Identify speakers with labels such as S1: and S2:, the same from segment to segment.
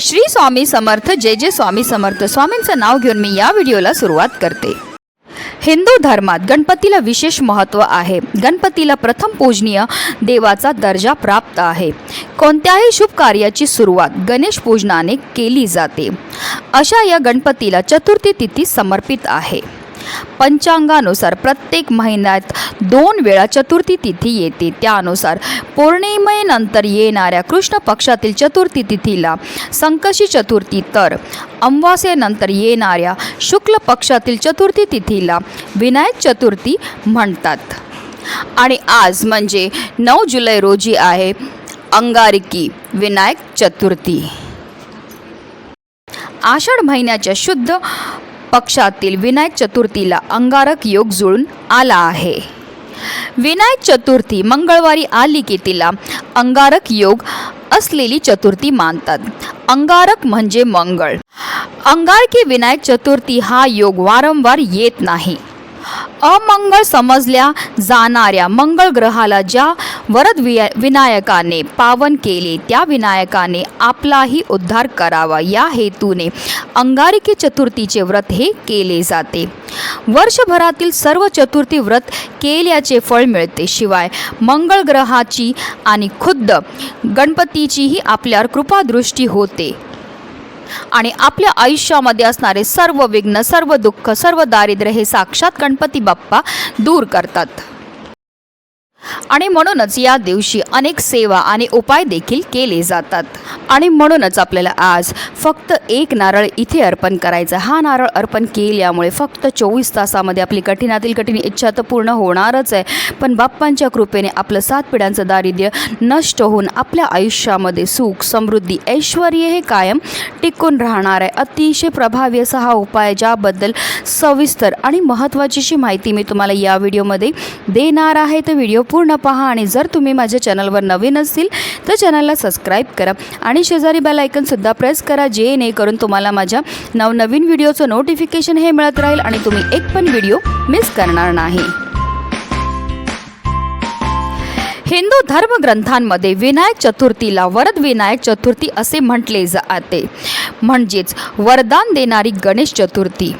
S1: श्री स्वामी समर्थ जय जय स्वामी समर्थ. स्वामींचं नाव घेऊन मी या व्हिडिओला सुरुवात करते. हिंदू धर्मात गणपतीला विशेष महत्त्व आहे. गणपतीला प्रथम पूजनीय देवाचा दर्जा प्राप्त आहे. कोणत्याही शुभ कार्याची सुरुवात गणेश पूजनाने केली जाते. अशा या गणपतीला चतुर्थी तिथी समर्पित आहे. पंचांगानुसार प्रत्येक महिन्यात दोन वेळा चतुर्थी तिथी येते. त्यानुसार पौर्णिमेनंतर येणाऱ्या कृष्ण पक्षातील चतुर्थी तिथीला संकशी चतुर्थी तर अमावास्येनंतर येणाऱ्या शुक्ल पक्षातील चतुर्थी तिथीला विनायक चतुर्थी म्हणतात. आणि आज म्हणजे नऊ जुलै रोजी आहे अंगारकी विनायक चतुर्थी. आषाढ महिन्याच्या शुद्ध पक्षातील विनायक चतुर्थीला अंगारक योग जुळून आला आहे. विनायक चतुर्थी मंगळवारी आली की तिला अंगारक योग असलेली चतुर्थी मानतात. अंगारक म्हणजे मंगळ. अंगारकी विनायक चतुर्थी हा योग वारंवार येत नाही. अमंगळ समजल्या जाणाऱ्या मंगळ ग्रहाला ज्या वरद विया विनायकाने पावन केले त्या विनायकाने आपलाही उद्धार करावा. या हेतूने अंगारिकी चतुर्थीचे व्रत हे केले जाते. वर्षभरातील सर्व चतुर्थी व्रत केल्याचे फळ मिळते. शिवाय मंगळ ग्रहाची आणि खुद्द गणपतीचीही आपल्यावर कृपादृष्टी होते. आणि आपल्या आयुष्यामध्ये असणारे सर्व विघ्न सर्व दुःख सर्व दारिद्र्य हे साक्षात गणपती बाप्पा दूर करतात. आणि म्हणूनच या दिवशी अनेक सेवा आणि उपाय देखील केले जातात. आणि म्हणूनच आपल्याला आज फक्त एक नारळ इथे अर्पण करायचा. हा नारळ अर्पण केल्यामुळे फक्त चोवीस तासामध्ये आपली कठीणातील कठीण इच्छा तर पूर्ण होणारच आहे. पण बाप्पांच्या कृपेने आपलं सात पिढ्यांचं दारिद्र्य नष्ट होऊन आपल्या आयुष्यामध्ये सुख समृद्धी ऐश्वर हे कायम टिकून राहणार आहे. अतिशय प्रभावी असा हा उपाय ज्याबद्दल सविस्तर आणि महत्त्वाचीशी माहिती मी तुम्हाला या व्हिडिओमध्ये देणार आहे. तर व्हिडिओ पूर्ण पहा आणि जर तुम्ही माझ्या चॅनलवर नवीन असतील तर चॅनलला सबस्क्राईब करा आणि शेजारी बेल आयकनसुद्धा प्रेस करा जेणेकरून तुम्हाला माझ्या नवनवीन व्हिडिओचं नोटिफिकेशन हे मिळत राहील आणि तुम्ही एक पण व्हिडिओ मिस करणार नाही. हिंदू धर्मग्रंथांमध्ये विनायक चतुर्थीला वरद विनायक चतुर्थी असे म्हटले जाते. म्हणजेच वरदान देणारी गणेश चतुर्थी.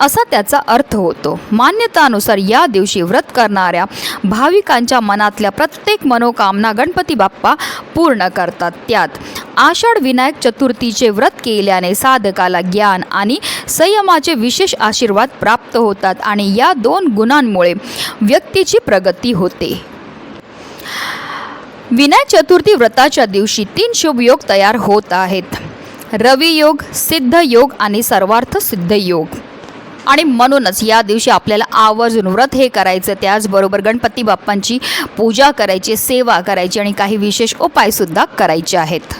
S1: असा त्याचा अर्थ होतो. मान्यतानुसार या दिवशी व्रत करणाऱ्या भाविकांच्या मनातल्या प्रत्येक मनोकामना गणपती बाप्पा पूर्ण करतात. त्यात आषाढ विनायक चतुर्थीचे व्रत केल्याने साधकाला ज्ञान आणि संयमाचे विशेष आशीर्वाद प्राप्त होतात आणि या दोन गुणांमुळे व्यक्तीची प्रगती होते. विनायक चतुर्थी व्रताच्या दिवशी तीन शुभ योग तयार होत आहेत. रवियोग सिद्ध योग आणि सर्वार्थ सिद्ध योग. आणि म्हणूनच या दिवशी आपल्याला आवर्जून व्रत हे करायचं त्याचबरोबर गणपती बाप्पांची पूजा करायची सेवा करायची आणि काही विशेष उपायसुद्धा करायचे आहेत.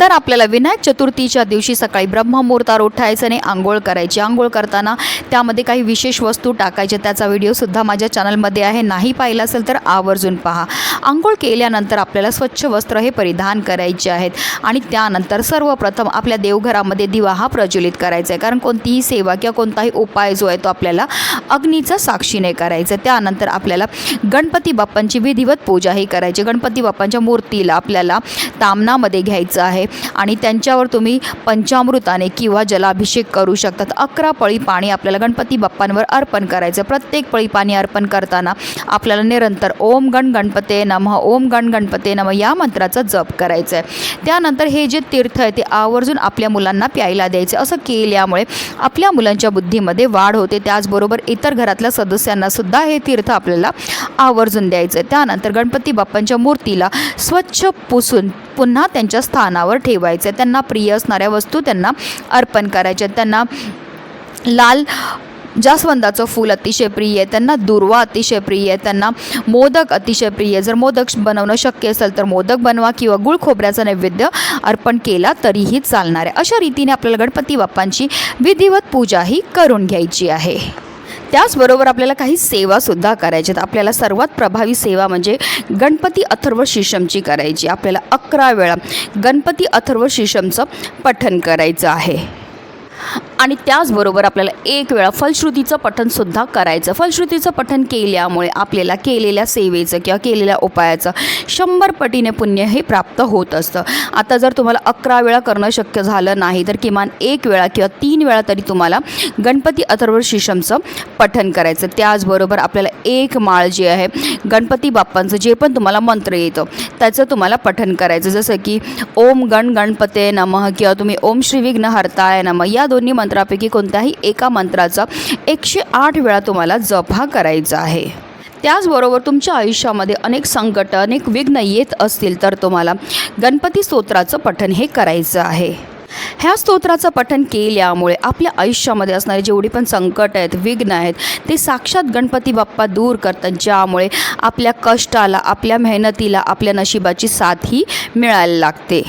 S1: तर आपल्याला विनायक चतुर्थीच्या दिवशी सकाळी ब्रह्ममुहूर्तावर उठायचं आणि आंघोळ करायची. आंघोळ करताना त्यामध्ये काही विशेष वस्तू टाकायच्या. त्याचा व्हिडिओसुद्धा माझ्या चॅनलमध्ये आहे. नाही पाहिला असेल तर आवर्जून पहा. आंघोळ केल्यानंतर आपल्याला स्वच्छ वस्त्र हे परिधान करायचे आहेत. आणि त्यानंतर सर्वप्रथम आपल्या देवघरामध्ये दिवा हा प्रज्वलित करायचा आहे. कारण कोणतीही सेवा किंवा कोणताही उपाय जो आहे तो आपल्याला अग्नीचा साक्षीने करायचा आहे. त्यानंतर आपल्याला गणपती बाप्पांची विधिवत पूजाही करायची. गणपती बाप्पांच्या मूर्तीला आपल्याला तामनामध्ये घ्यायचं आहे. आणि त्यांच्यावर तुम्ही पंचामृताने किंवा जलाभिषेक करू शकतात. अकरा पळी पाणी आपल्याला गणपती बाप्पांवर अर्पण करायचं. प्रत्येक पळी पाणी अर्पण करताना आपल्याला निरंतर ओम गण गणपते नमः ओम गण गणपते नमः या मंत्राचा जप करायचा आहे त्यानंतर हे जे तीर्थ आहे ते आवर्जून आपल्या मुलांना प्यायला द्यायचे. असं केल्यामुळे आपल्या मुलांच्या बुद्धीमध्ये वाढ होते. त्याचबरोबर इतर घरातल्या सदस्यांना सुद्धा हे तीर्थ आपल्याला आवर्जून द्यायचं आहे त्यानंतर गणपती बाप्पांच्या मूर्तीला स्वच्छ पुसून पुन्हा त्यांच्या स्थानावर ठेवायचं. आहे त्यांना प्रिय असणाऱ्या वस्तू त्यांना अर्पण करायच्या त्यांना लाल जास्वंदाचं फूल अतिशय प्रिय आहे. त्यांना दुर्वा अतिशय प्रिय आहे. त्यांना मोदक अतिशय प्रिय आहे. जर मोदक बनवणं शक्य असेल तर मोदक बनवा किंवा गुळ खोबऱ्याचा नैवेद्य अर्पण केला तरीही चालणार आहे. अशा रीतीने आपल्याला गणपती बाप्पांची विधिवत पूजाही करून घ्यायची आहे. त्याचबरोबर आपल्याला काही सेवासुद्धा करायच्यात आपल्याला सर्वात प्रभावी सेवा म्हणजे गणपती अथर्व शीशमची करायची. आपल्याला अकरा वेळा गणपती अथर्व शीशमचं पठण करायचं आहे. आणि त्याचबरोबर आपल्याला एक वेळा फलश्रुतीचं पठणसुद्धा करायचं. फलश्रुतीचं पठण केल्यामुळे आपल्याला केलेल्या सेवेचं किंवा केलेल्या उपायाचं शंभर पटीने पुण्य हे प्राप्त होत असतं. आता जर तुम्हाला अकरा वेळा करणं शक्य झालं नाही तर किमान एक वेळा किंवा तीन वेळा तरी तुम्हाला गणपती अथर्व शिशमचं पठण करायचं. त्याचबरोबर आपल्याला एक माळ जी आहे गणपती बाप्पांचं जे पण तुम्हाला मंत्र येतं त्याचं तुम्हाला पठण करायचं. जसं की ओम गण गणपते नमः किंवा तुम्ही ओम श्री विघ्न हरताय नमः या दोन्ही मंत्र मंत्रापैकी कोणत्याही एका मंत्राचा एकशे आठ वेळा तुम्हाला जप हा करायचा आहे. त्याचबरोबर तुमच्या आयुष्यामध्ये अनेक संकट अनेक विघ्न येत असतील तर तुम्हाला गणपती स्तोत्राचं पठण हे करायचं आहे. ह्या स्तोत्राचं पठण केल्यामुळे आपल्या आयुष्यामध्ये असणारे जेवढी पण संकट आहेत विघ्न आहेत ते साक्षात गणपती बाप्पा दूर करतात ज्यामुळे आपल्या कष्टाला आपल्या मेहनतीला आपल्या नशिबाची साथ ही मिळायला लागते.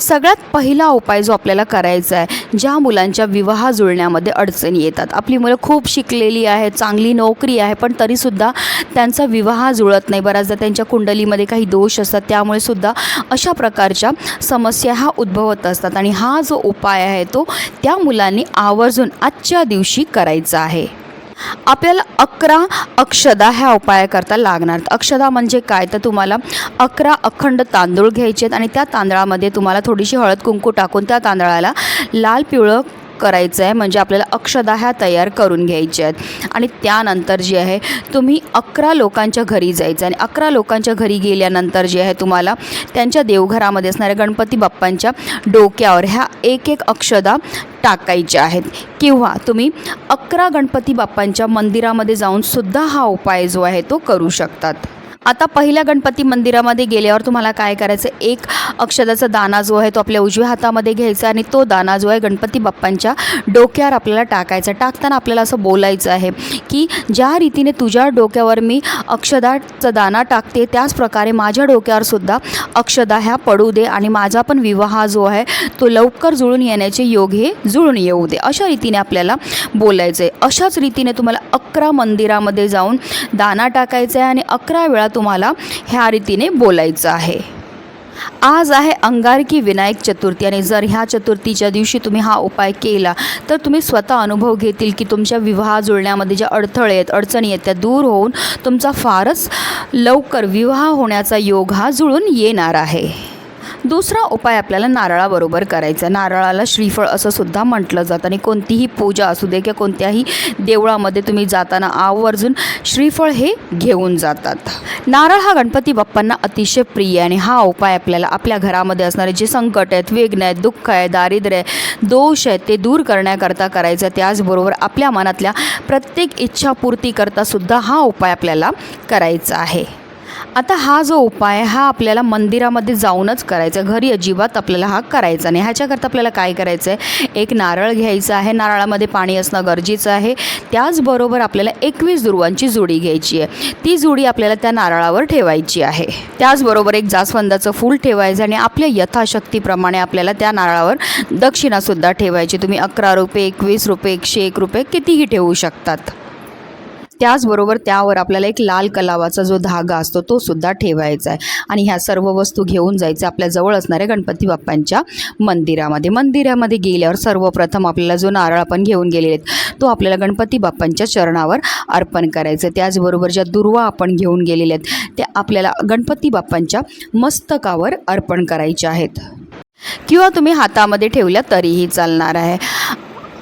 S1: सगळ्यात पहिला उपाय जो आपल्याला करायचा आहे ज्या मुलांच्या विवाह जुळण्यामध्ये अडचणी येतात. आपली मुलं खूप शिकलेली आहेत चांगली नोकरी आहे पण तरीसुद्धा त्यांचा विवाह जुळत नाही. बऱ्याचदा त्यांच्या कुंडलीमध्ये काही दोष असतात त्यामुळे सुद्धा अशा प्रकारच्या समस्या ह्या उद्भवत असतात. आणि हा जो उपाय आहे तो त्या मुलांनी आवर्जून आजच्या दिवशी करायचा आहे. आपल्याला अकरा अक्षदा ह्या उपायाकरता लागणार. अक्षदा म्हणजे काय? तर तुम्हाला अकरा अखंड तांदूळ घ्यायचे आहेत आणि त्या तांदळामध्ये तुम्हाला थोडीशी हळद कुंकू टाकून त्या तांदळाला लाल पिवळं करायचं आहे म्हणजे आपल्याला अक्षदा ह्या तयार करून घ्यायच्या आहेत. आणि त्यानंतर जे आहे तुम्ही अकरा लोकांच्या घरी जायचं आणि अकरा लोकांच्या घरी गेल्यानंतर जे आहे तुम्हाला त्यांच्या देवघरामध्ये असणाऱ्या गणपती बाप्पांच्या डोक्यावर ह्या एक एक अक्षदा टाकायच्या आहेत. किंवा तुम्ही अकरा गणपती बाप्पांच्या मंदिरामध्ये जाऊन सुद्धा हा उपाय जो आहे तो करू शकतात. आता पहिल्या गणपती मंदिरामध्ये गेल्यावर तुम्हाला काय करायचं? एक अक्षदाचा दाना जो आहे तो आपल्या उजव्या हातामध्ये घ्यायचा आणि तो दाना जो आहे गणपती बाप्पांच्या डोक्यावर आपल्याला टाकायचा. टाकताना आपल्याला असं बोलायचं आहे की ज्या रीतीने तुझ्या डोक्यावर मी अक्षदाचा दाना टाकते त्याच प्रकारे माझ्या डोक्यावर सुद्धा अक्षदा ह्या पडू दे आणि माझा पण विवाह जो आहे तो लवकर जुळून येण्याचे योग हे जुळून येऊ दे. अशा रीतीने आपल्याला बोलायचं आहे अशाच रीतीने तुम्हाला अकरा मंदिरामध्ये जाऊन दाना टाकायचा आहे आणि अकरा वेळा तुम्हाला ह्या रीतीने बोलायचं आहे. आज आहे अंगारकी विनायक चतुर्थी आणि जर ह्या चतुर्थीच्या दिवशी तुम्ही हा उपाय केला तर तुम्ही स्वतः अनुभव घेतील की तुमच्या विवाह जुळण्यामध्ये ज्या अडथळे आहेत अडचणी आहेत त्या दूर होऊन तुमचा फारच लवकर विवाह होण्याचा योग हा जुळून येणार आहे. दुसरा उपाय आपल्याला नारळाबरोबर करायचा आहे. नारळाला श्रीफळ असं सुद्धा म्हटलं जातं आणि कोणतीही पूजा असू दे किंवा कोणत्याही देवळामध्ये तुम्ही जाताना आवर्जून श्रीफळ हे घेऊन जातात. नारळ हा गणपती बाप्पांना अतिशय प्रिय आणि हा उपाय आपल्याला आपल्या घरामध्ये असणारे जे संकट आहेत विघ्न आहेत दुःख आहे दारिद्र्य आहे दोष आहेत ते दूर करण्याकरता करायचं आहे. त्याचबरोबर आपल्या मनातल्या प्रत्येक इच्छापूर्तीकरता सुद्धा हा उपाय आपल्याला करायचा आहे. आता हा जो उपाय हा आपल्याला मंदिरामध्ये जाऊनच करायचा आहे. घरी अजिबात आपल्याला हा करायचा नाही. ह्याच्याकरता आपल्याला काय करायचं आहे एक नारळ घ्यायचं आहे. नारळामध्ये पाणी असणं गरजेचं आहे. त्याचबरोबर आपल्याला एकवीस दुर्वांची जुडी घ्यायची आहे. ती जुडी आपल्याला त्या नारळावर ठेवायची आहे. त्याचबरोबर एक जास्वंदाचं फूल ठेवायचं आणि आपल्या यथाशक्तीप्रमाणे आपल्याला त्या नारळावर दक्षिणासुद्धा ठेवायची. तुम्ही अकरा रुपये एकवीस रुपये एकशे एक रुपये कितीही ठेवू शकतात. त्याचबरोबर त्यावर आपल्याला एक लाल कलावाचा जो धागा असतो तो सुद्धा ठेवायचा आहे. आणि ह्या सर्व वस्तू घेऊन जायचं आपल्या जवळ असणाऱ्या गणपती बाप्पांच्या मंदिरामध्ये. मंदिरामध्ये गेल्यावर सर्वप्रथम आपल्याला जो नारळ आपण घेऊन गेलेले आहेत तो आपल्याला गणपती बाप्पांच्या चरणावर अर्पण करायचं त्याचबरोबर ज्या दुर्वा आपण घेऊन गेलेल्या आहेत त्या आपल्याला गणपती बाप्पांच्या मस्तकावर अर्पण करायच्या आहेत. किंवा तुम्ही हातामध्ये ठेवल्या तरीही चालणार आहे.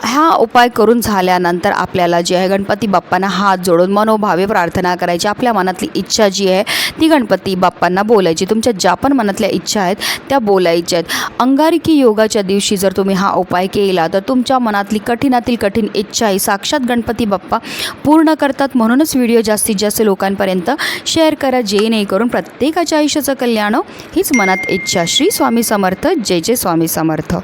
S1: हा उपाय करून झाल्यानंतर आपल्याला जे आहे गणपती बाप्पांना हात जोडून मनोभावे प्रार्थना करायची. आपल्या मनातली इच्छा जी आहे ती गणपती बाप्पांना बोलायची. तुमच्या ज्या पण मनातल्या इच्छा आहेत त्या बोलायच्या आहेत. अंगारिकी योगाच्या दिवशी जर तुम्ही हा उपाय केला तर तुमच्या मनातली कठीणातील कठीण इच्छा ही साक्षात गणपती बाप्पा पूर्ण करतात. म्हणूनच व्हिडिओ जास्तीत जास्त लोकांपर्यंत शेअर करा. जेणेकरून प्रत्येकाच्या आयुष्याचं कल्याण हो. हीच मनात इच्छा. श्री स्वामी समर्थ. जय जय स्वामी समर्थ.